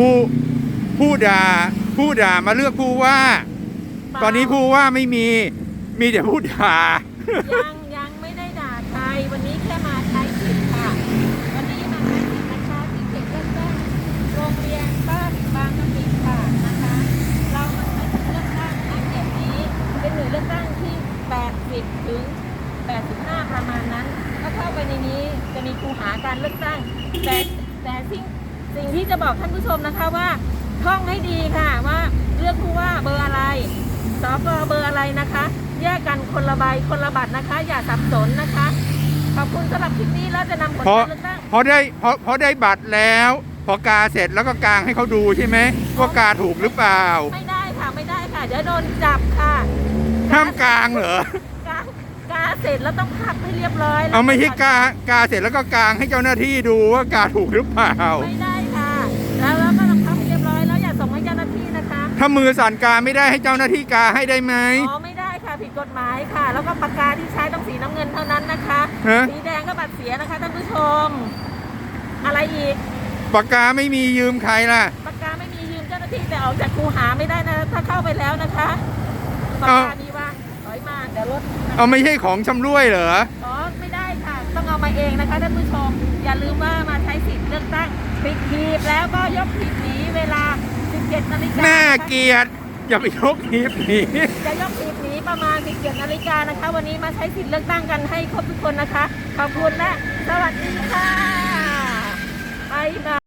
ผู้ผู้ด่าผู้ด่ามาเลือกผู้ว่า ตอนนี้ผู้ว่าไม่มีมีแต่ผู้ด่า ยังยังไม่ได้ด่าใครวันนี้แค่มาใช้สิทธิ์ค่ะ วันนี้มาใช้สิทธิ์นะคะที่เขตเลือกตั้งโรงเรียนบ้านบางกะปิค่ะนะคะ เรามาใช้สิทธิ์เลือกตั้งณเขตนี้เป็นหน่วยเลือกตั้งที่ 80 ถึง 85 ประมาณนั้น ถ้าเข้าไปในนี้จะมีคูหาการเลือกตั้งแต่แต่สิ่ง สิ่งที่จะบอกท่านผู้ชมนะคะว่าท่องให้ดีค่ะว่าเลือกผู้ว่าเบอร์อะไรสกเบอร์อะไรนะคะ แยกกันคนละใบคนละบัตรนะคะ อย่าสับสนนะคะ ขอบคุณสำหรับคลิปนี้แล้วจะนำผลเพราะการเลือกตั้ง พอได้พอพอได้บัตรแล้ว พอกาเสร็จแล้วก็กางให้เขาดูใช่ไหมว่ากาถูกหรือเปล่า ไม่ได้ค่ะไม่ได้ค่ะ เดี๋ยวโดนจับค่ะห้ามกางเหรอกางกาเสร็จแล้วต้องพับให้เรียบร้อยแล้วเอาไม่ใช่กากาเสร็จแล้วก็กางให้เจ้าหน้าที่ดูว่ากาถูกหรือเปล่า ไม่ได้ค่ะ แล้วแล้วก็ต้องพับให้เรียบร้อยแล้วอย่าส่งให้เจ้าหน้าที่นะคะถ้ามือสั่นกาไม่ได้ให้เจ้าหน้าที่กาให้ได้ไหม อ๋อไม่ได้ค่ะผิดกฎหมายค่ะ แล้วก็ปากกาที่ใช้ต้องสีน้ำเงินเท่านั้นนะคะฮะ สีแดงก็บัตรเสียนะคะท่านผู้ชม อะไรอีกปากกาไม่มียืมใครล่ะ ปากกาไม่มียืมเจ้าหน้าที่แต่ออกจากคูหาไม่ได้นะถ้าเข้าไปแล้วนะคะปากกาเอามี มีว่างถอยมาเดี๋ยวรถเอาไม่ใช่ของชำร่วยเหรอ อ๋อไม่ได้ค่ะ ต้องเอามาเองนะคะท่านผู้ชม อย่าลืมว่ามาใช้สิทธิ์เลือกตั้ง ปิดหีบแล้วก็ยกหีบหนีเวลา 17นาฬิกาน่านะคะเกลียดอย่าไปยกหีบหนีจะยกหีบหนีประมาณ17นาฬิกานะคะ วันนี้มาใช้สิทธิ์เลือกตั้งกันให้ครบทุกคนนะคะ ขอบคุณและสวัสดีค่ะบ๊ายบาย